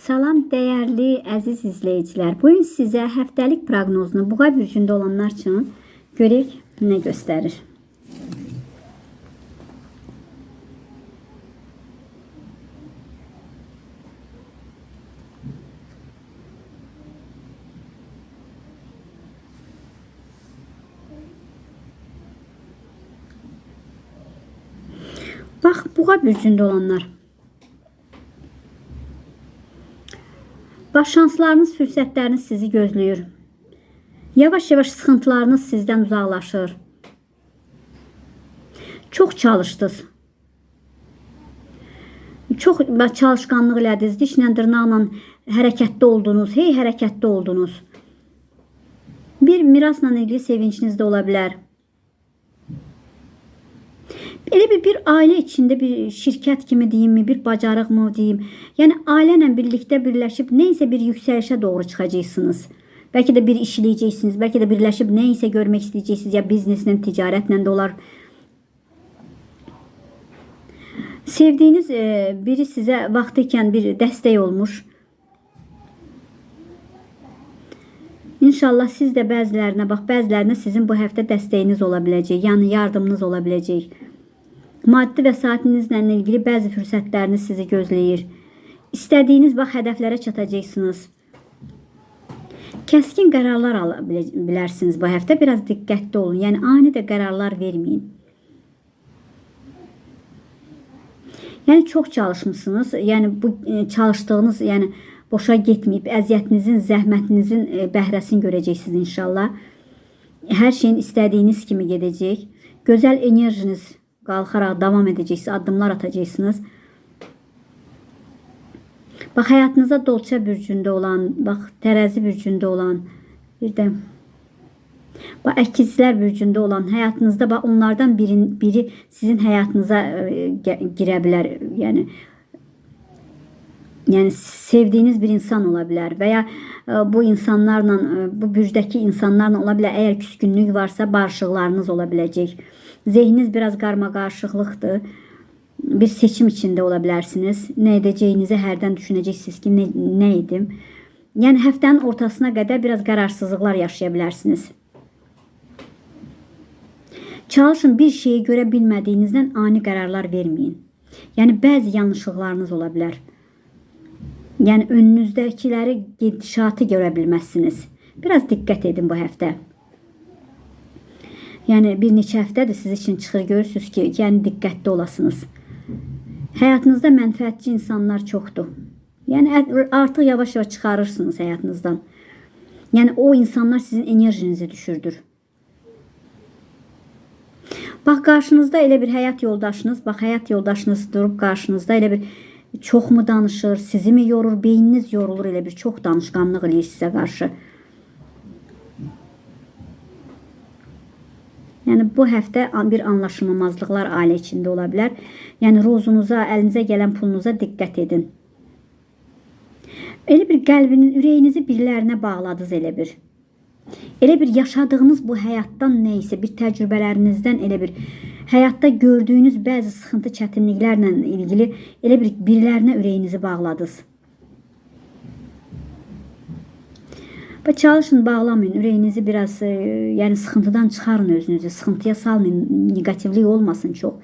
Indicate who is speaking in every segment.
Speaker 1: Salam dəyərli əziz izləyicilər. Bu gün sizə həftəlik proqnozunu Buğa bürcündə olanlar üçün görək nə göstərir. Bax, Buğa bürcündə olanlar. Baş şanslarınız, fürsətləriniz sizi gözləyir. Yavaş-yavaş sıxıntılarınız sizdən uzaqlaşır. Çox çalışdınız. Çox çalışqanlıq elədiniz, dişlə, dırnaqla hərəkətdə oldunuz, hey hərəkətdə oldunuz. Bir mirasla ilgili sevinciniz də ola bilər. Elə bir bir ailə içində bir şirkət kimi deyimmi, bir bacarıq mı deyim. Yəni ailə ilə birlikdə birləşib nə isə bir yüksəlişə doğru çıxacaqsınız. Bəlkə də bir iş eləyəcəksiniz, bəlkə də birləşib nə isə görmək istəyəcəksiniz, ya bizneslə, ticarətlə də olar. Sevdiyiniz e, biri sizə vaxtı ikən bir dəstək olmuş. İnşallah siz də bəzilərinə bax, bəzilərinə sizin bu həftə dəstəyiniz ola biləcək, yəni yardımınız ola biləcək. Maddi vəsaitinizlə ilgili bəzi fürsətləriniz sizi gözləyir. İstədiyiniz bax hədəflərə çatacaqsınız. Kəskin qərarlar ala bilərsiniz bu həftə. Biraz diqqətli olun. Yəni ani də qərarlar verməyin. Yəni çox çalışmısınız. Yəni bu e, çalışdığınız, yəni boşa getməyib, əziyyətinizin, zəhmətinizin e, bəhrəsini görəcəksiniz inşallah. Hər şeyin istədiyiniz kimi gedəcək. Gözəl enerjiniz qalxaraq davam edəcəksiniz, addımlar atacaqsınız. Bax həyatınızda dolça bürcündə olan, bax tərəzi bürcündə olan, bir də bax əkizlər bürcündə olan həyatınızda bax onlardan birin, biri sizin həyatınıza e, girə bilər. Yəni yəni bir insan ola bilər və ya e, bu insanlarla e, bu bürcdəki insanlarla ola bilər. Əgər küskünlük varsa barışıqlarınız ola biləcək. Zehniniz biraz qarmaqarışıqlıqdır. Bir seçim içində ola bilərsiniz. Nə edəcəyinizi hərdən düşünəcəksiniz ki, nə, nə edim? Yəni həftənin ortasına qədər biraz qararsızlıqlar yaşaya bilərsiniz. Çalışın bir şeyi görə bilmədiyinizdən ani qərarlar verməyin. Yəni bəzi yanlışlıqlarınız ola bilər. Yəni önünüzdəkiləri gedişatı görə. Biraz diqqət edin bu həftə. Yəni bir neçə həftədir siz üçün çıxır görürsüz ki, yəni diqqətli olasınız. Həyatınızda mənfəətçi insanlar çoxdur. Yəni artıq yavaş-yavaş çıxarırsınız həyatınızdan. Yəni o insanlar sizin enerjinizi düşürdür. Bax qarşınızda elə bir həyat yoldaşınız, bax həyat yoldaşınız durub qarşınızda elə bir çoxmu danışır, sizi mi yorur, beyniniz yorulur elə bir çox danışqanlıq eləyir sizə qarşı. Yəni bu həftə bir anlaşılmamazlıqlar ailə içində ola bilər. Yəni ruzunuza, əlinizə gələn pulunuza diqqət edin. Elə bir qəlbiniz, ürəyinizi birilərinə bağladınız elə bir. Elə bir yaşadığınız bu həyatdan nə isə bir təcrübələrinizdən elə bir həyatda gördüyünüz bəzi sıxıntı, çətinliklərlə ilgili elə bir birilərinə ürəyinizi bağladınız. Çalışın bağlamayın. Ürəyinizi biraz e, yəni sıxıntıdan çıxarın özünüzü. Sıxıntıya salmayın. Negativlik olmasın çox.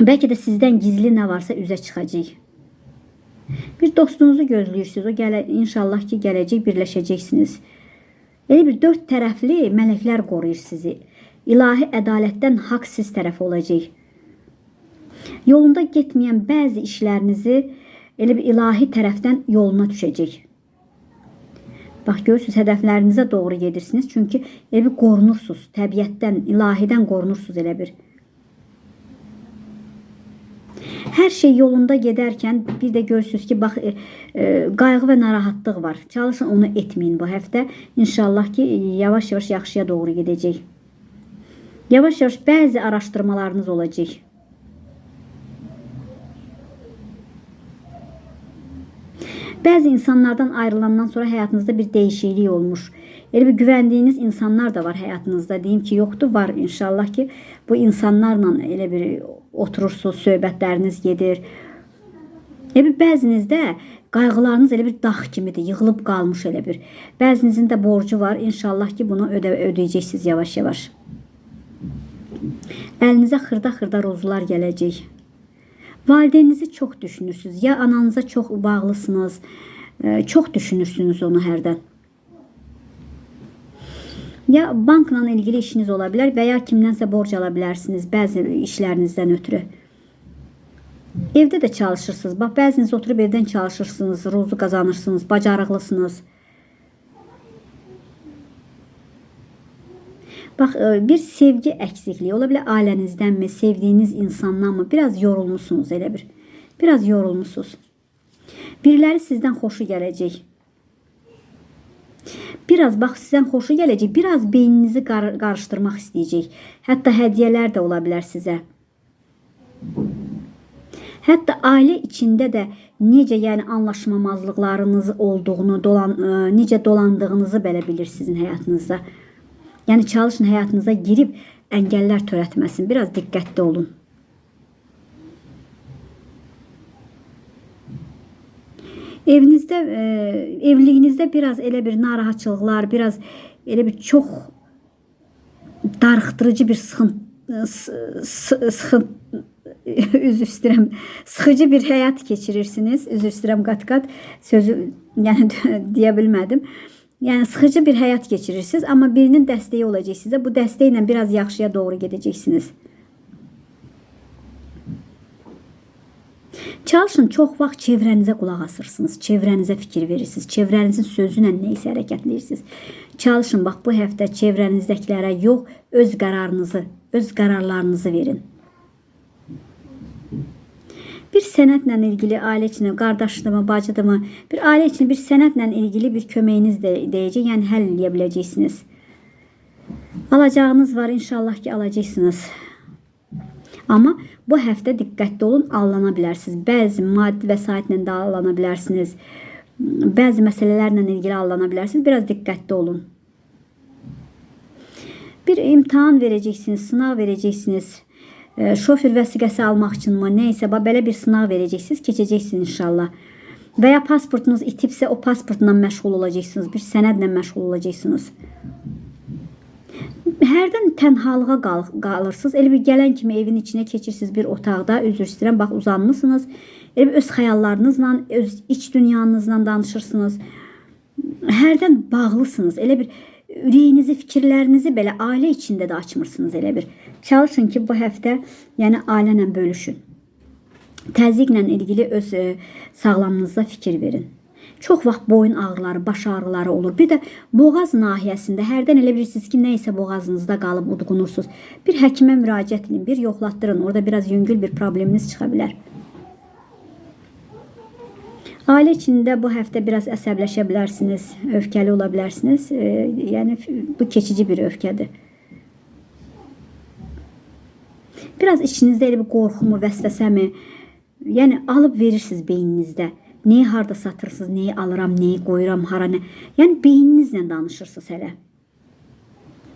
Speaker 1: Bəlkə də sizdən gizli nə varsa üzə çıxacaq. Bir dostunuzu gözləyirsiniz. O gələ inşallah ki, gələcək birləşəcəksiniz. Elə bir dörd tərəfli mələklər qoruyur sizi. İlahi ədalətdən haqq siz tərəf olacaq. Yolunda getməyən bəzi işlərinizi elə bir ilahi tərəfdən yoluna düşəcək. Bax görürsüz hədəflərinizə doğru gedirsiniz. Çünki elə bir qorunursunuz. Təbiətdən, ilahidən qorunursunuz elə bir. Hər şey yolunda gedərkən bir də görürsüz ki, bax e, e, qayğı və narahatlıq var. Çalışın onu etməyin bu həftə. İnşallah ki, yavaş-yavaş yaxşıya doğru gedəcək. Yavaş-yavaş bəzi araşdırmalarınız olacaq. Bəzi insanlardan ayrılandan sonra həyatınızda bir dəyişiklik olmuş. Elə bir güvəndiyiniz insanlar da var həyatınızda. Deyim ki, yoxdur, var inşallah ki, bu insanlarla elə bir oturursunuz, söhbətləriniz gedir. Elə bir bəzinizdə Qayğılarınız elə bir dağ kimidir, yığılıb qalmış elə bir. Bəzinizin də borcu var. İnşallah ki, bunu ödə ödəyəcəksiniz yavaş-yavaş. Əlinizə xırda-xırda rozlar gələcək. Valideyninizi çox düşünürsünüz. Ya ananıza çox bağlısınız. e, Çox düşünürsünüz onu hərdən. Ya bankla ilgili işiniz ola bilər və ya kimdənsə borc ala bilərsiniz bəzi işlərinizdən ötürü. Evdə də çalışırsınız. Bax bəziniz oturub evdən çalışırsınız, ruzu qazanırsınız, bacarıqlısınız. Bak e, bir sevgi eksikliği olabilir. Ailenizden mi, sevdiğiniz insandan mı? Biraz yorulmuşsunuz elə bir. Biraz yorulmuşsunuz. Biriləri sizdən xoşu gələcək. Biraz bax sizdən xoşu gələcək. Biraz beyninizi qar qarışdırmaq istəyəcək. Hətta hədiyyələr də ola bilər sizə. Hətta ailə içində də necə, yəni anlaşmamazlıqlarınız olduğunu, dolan, e, necə dolandığınızı belə bilir sizin həyatınızda. Yəni çalışın həyatınıza girib əngəllər törətməsin. Biraz diqqətli olun. Evinizdə, e, evliyinizdə biraz elə bir narahatçılıqlar, biraz elə bir çox darıxdırıcı bir sıxıntı sıxın üzr istəyirəm. Sıxıcı bir həyat keçirirsiniz. Üzr istəyirəm qat-qat sözü yəni deyə bilmədim. Yəni sıxıcı bir həyat keçirirsiniz, amma birinin dəstəyi olacaq sizə. Bu dəstəklə biraz yaxşıya doğru gedəcəksiniz. Çalışın çox vaxt çevrənizə qulaq asırsınız, çevrənizə fikir verirsiniz, çevrənizin sözü ilə nə isə hərəkətləyirsiniz. Çalışın bax bu həftə çevrənizdəkilərə yox, öz qərarınızı, öz qərarlarınızı verin. Bir sənətlə ilgili ailə içində qardaşdımı, bacıdımı, bir ailə içində bir sənətlə ilgili bir köməyiniz də deyəcək, yəni həll. Alacağınız var, inşallah ki alacaqsınız. Amma bu həftə diqqətli olun, allana bilərsiniz. Bəzi maddi vəsaitlə də allana bilərsiniz. Bəzi məsələlərlə ilgili allana bilərsiniz. Biraz diqqətli olun. Bir imtahan verəcəksiniz, sınav verəcəksiniz. E, şofer vəsiqəsi almaq üçünmü, nə isə belə bir sınav verəcəksiniz, keçəcəksiniz inşallah. Və ya pasportunuz itibsə o pasportla məşğul olacaqsınız, bir sənədlə məşğul olacaqsınız. Hərdən tənhalığa qal qalırsınız. Elə bir gələn kimi evin içinə keçirsiniz bir otaqda, üzr istəyirəm, bax uzanmısınız. Elə bir öz xəyallarınızla, öz iç dünyanızla danışırsınız. Hərdən bağlısınız. Elə bir ürəyinizi, fikirlərinizi belə ailə içində də açmırsınız elə bir. Çalışın ki, bu həftə yəni ailənlə bölüşün. Təzyiqlə ilgili öz e, sağlamlığınıza fikir verin. Çox vaxt boyun ağrıları, baş ağrıları olur. Bir də boğaz nahiyəsində hərdən elə bilirsiniz ki, nə isə boğazınızda qalıb udğunursunuz. Bir həkimə müraciət edin, bir yoxlatdırın. Orada biraz yüngül bir probleminiz çıxa bilər. Ailə içində bu həftə biraz əsəbləşə bilərsiniz, öfkəli ola bilərsiniz. E, yəni bu keçici bir öfkədir. Biraz içinizdə elə bir qorxumu, vəsvəsəmi, yəni alıb verirsiniz beyninizdə. Neyi harda satırsınız, neyi alıram, neyi qoyuram, hara nə. Yəni beyninizlə danışırsınız hələ.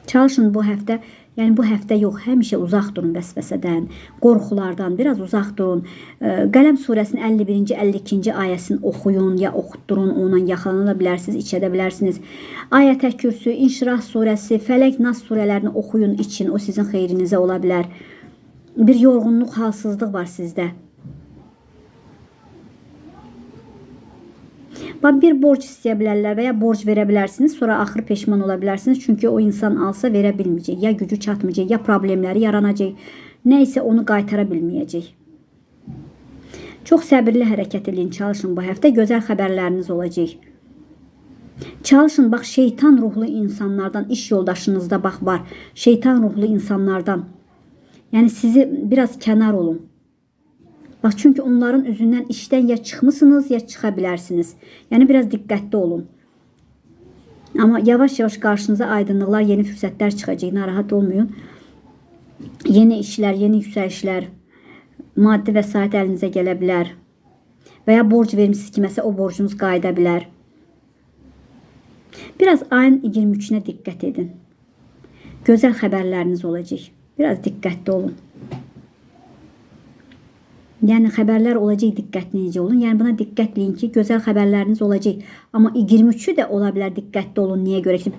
Speaker 1: Çalışın bu həftə, yəni bu həftə yox, həmişə uzaq durun vəsvəsədən, qorxulardan biraz uzaq durun. Qələm surəsinin 51-ci, 52-ci ayəsini oxuyun ya oxutdurun, onunla yaxalana bilərsiniz, içədə bilərsiniz. Ayətə Kürsü, İnşirah surəsi, Fələq, Nas surələrini oxuyun, için. O sizin xeyrinizə ola bilər. Bir yorğunluq, halsızlıq var sizdə. Bir borc istəyə bilərlər və ya borc verə bilərsiniz, sonra axır peşman ola bilərsiniz. Çünki o insan alsa verə bilməyəcək, ya gücü çatmayacaq, ya problemləri yaranacaq, nə isə onu qaytara bilməyəcək. Çox səbirli hərəkət edin, çalışın bu həftə gözəl xəbərləriniz olacaq. Çalışın bax şeytan ruhlu insanlardan, iş yoldaşınızda bax var. Şeytan ruhlu insanlardan. Yəni sizi biraz kənar olun. Bax çünki onların üzündən işdən ya çıxmısınız, ya çıxa bilərsiniz. Yəni biraz diqqətli olun. Amma yavaş-yavaş qarşınıza aydınlıqlar, yeni fürsətlər çıxacaq. Narahat olmayın. Yeni işlər, yeni yüksəlişlər, maddi vəsait əlinizə gələ bilər. Və ya borc vermisiniz kiməsə, o borcunuz qayıda bilər. Biraz ayın 23-nə diqqət edin. Gözəl xəbərləriniz olacaq. Biraz diqqətli olun. Yəni xəbərlər olacaq, diqqətli olun. Yəni buna diqqətləyin ki, gözəl xəbərləriniz olacaq. Amma 23-ü də ola bilər diqqətli olun. Niyə görə ki,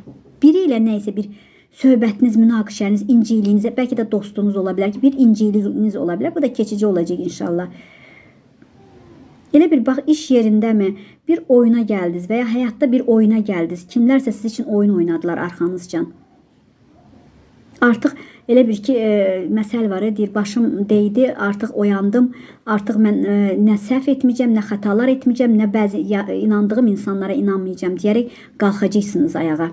Speaker 1: biri ilə nə isə bir söhbətiniz, münaqişəniz, inciliyiniz, bəlkə də dostunuz ola bilər ki, bir inciliyiniz ola bilər. Bu da keçici olacaq inşallah. Elə bir bax iş yerindəmi bir oyuna gəldiniz və ya həyatda bir oyuna gəldiniz. Kimlərsə siz üçün oyun oynadılar arxanızcan. Artıq elə bir ki, e, məsəl var, deyir, başım deydi, artıq oyandım, artıq mən e, nə səhv etməyəcəm, nə xətalar etməyəcəm, nə bəzi ya, inandığım insanlara inanmayacağam deyərək qalxacaqsınız ayağa.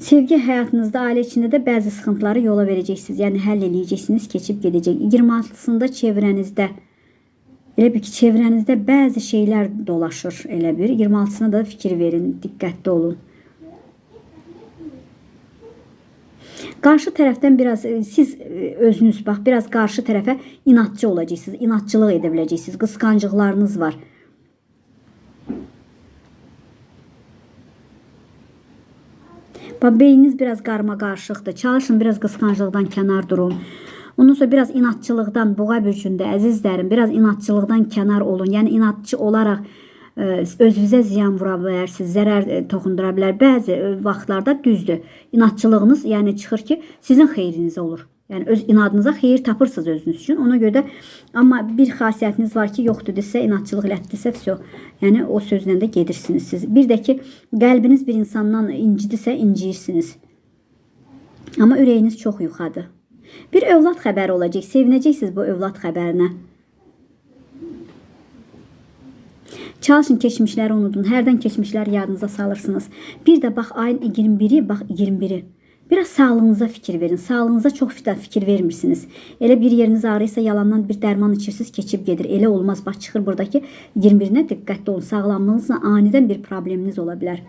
Speaker 1: Sevgi həyatınızda, ailə içində də bəzi sıxıntıları yola verəcəksiniz. Yəni həll eləyəcəksiniz, keçib gedəcək. 26-sında çevrənizdə elə bir ki, çevrənizdə bəzi şeylər dolaşır elə bir. 26-sına da fikir verin, diqqətli olun. Qarşı tərəfdən biraz e, siz e, özünüz bax, biraz qarşı tərəfə inadçı olacaqsınız, inadçılıq edə biləcəksiniz. Qısqanclıqlarınız var. Bax, beyniniz biraz qarma qarışıqdır. Çalışın biraz qısqanclıqdan kənar durun. Ondan sonra biraz inatçılıqdan boğa bürcündə əzizlərim, biraz inatçılıqdan kənar olun. Yəni inatçı olaraq özünüzə ziyan vura bilərsiniz, zərər ə, toxundura bilər. Bəzi ə, vaxtlarda düzdür. İnatçılığınız yəni çıxır ki, sizin xeyrinizə olur. Yəni öz inadınıza xeyir tapırsınız özünüz üçün. Ona görə də amma bir xasiyyətiniz var ki, yoxdur desə, inadçılıq elətdirsə, vəsə, yəni o sözlə də gedirsiniz siz. Bir də ki, qəlbiniz bir insandan incidirsə, inciyirsiniz. Amma ürəyiniz çox yuxadır. Bir övlad xəbəri olacaq. Sevinəcəksiniz bu övlad xəbərinə. Çalışın keçmişləri unudun. Hərdən keçmişləri yadınıza salırsınız. Bir də bax ayın 21-i, bax 21-i. Biraz sağlığınıza fikir verin. Sağlığınıza çox fikir vermirsiniz. Elə bir yeriniz ağrıysa yalandan bir dərman içirsiniz, keçib gedir. Elə olmaz. Bax çıxır buradakı 21-nə diqqətli olun. Sağlamlığınızla anidən bir probleminiz ola bilər.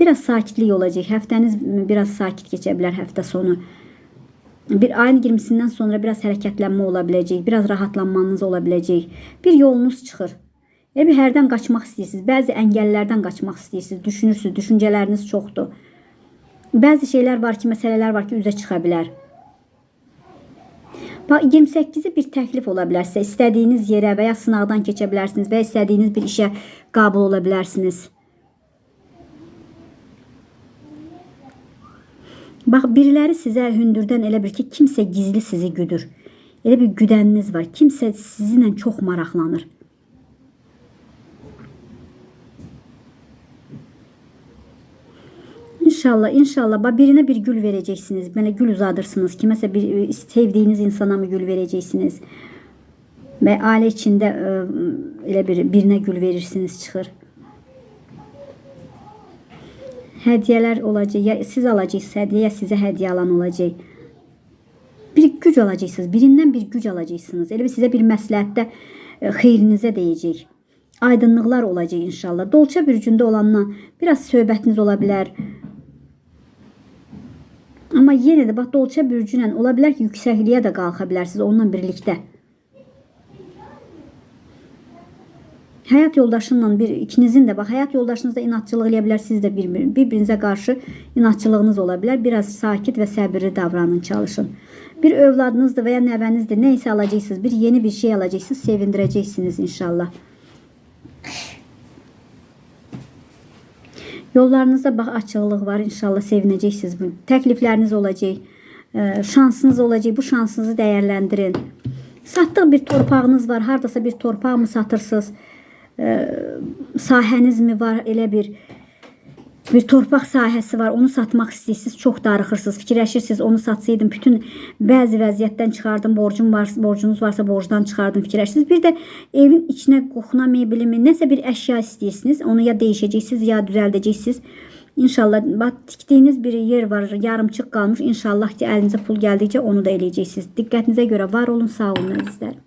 Speaker 1: Biraz sakitlik olacaq. Həftəniz biraz sakit keçə bilər həftə sonu. Bir ayın 20-sindən sonra biraz hərəkətlənmə ola biləcək, biraz rahatlanmanız ola biləcək. Bir yolunuz çıxır. Elə bir hərdən qaçmaq istəyirsiniz, bəzi əngəllərdən qaçmaq istəyirsiniz, düşünürsüz, düşüncələriniz çoxdur. Bəzi şeylər var ki, məsələlər var ki, üzə çıxa bilər. Bax 28-i bir təklif ola bilər sizə. İstədiyiniz yerə və ya sınaqdan keçə bilərsiniz və istədiyiniz bir işə qəbul ola bilərsiniz. Bax biriləri sizə hündürdən elə bir ki, kimsə gizli sizi güdür. Elə bir güdəniniz var. Kimsə sizinlə çox maraqlanır. İnşallah, inşallah. Bax birinə bir gül verəcəksiniz. Belə gül uzadırsınız. Kiməsə bir e, sevdiyiniz insana mı gül verəcəksiniz? Və ailə içində ə, elə bir birinə gül verirsiniz, çıxır. Hədiyyələr olacaq. Ya siz alacaqsınız hədiyyə, ya sizə hədiyyə alan olacaq. Bir güc alacaqsınız. Birindən bir güc alacaqsınız. Elə bir sizə bir məsləhətdə ə, xeyrinizə deyəcək. Aydınlıqlar olacaq inşallah. Dolça bürcündə olandan biraz söhbətiniz ola bilər. Amma yenə də bax dolça bürcü ilə ola bilər ki, yüksəkliyə də qalxa bilərsiniz onunla birlikdə. Həyat yoldaşınla bir ikinizin də bax həyat yoldaşınız da inatçılıq eləyə siz də bir bir-birinizə qarşı inatçılığınız ola bilər. Biraz sakit və səbirli davranın, çalışın. Bir övladınızdır və ya nəvənizdir, nə isə alacaqsınız, bir yeni bir şey alacaqsınız, sevindirəcəksiniz inşallah. Yollarınızda bax açıqlıq var. İnşallah sevinəcəksiniz. Təklifləriniz olacaq. ə, Şansınız olacaq. Bu şansınızı dəyərləndirin. Satdıq bir torpağınız var. Hardasa bir torpaq mı satırsınız? Ə, Sahəniz mi var? Elə bir bir torpaq sahəsi var. Onu satmaq istəyirsiniz, çox darıxırsınız, fikirləşirsiniz, onu satsaydım bütün bəzi vəziyyətdən çıxardım, borcum var, borcunuz varsa borcdan çıxardım, fikirləşirsiniz. Bir də evin içinə qoxuna meblimi, nəsə bir əşya istəyirsiniz, onu ya dəyişəcəksiniz, ya düzəldəcəksiniz. İnşallah bax tikdiyiniz bir yer var, yarımçıq qalmış. İnşallah ki əlinizə pul gəldikcə onu da eləyəcəksiniz. Diqqətinizə görə var olun, sağ olun əzizlərim.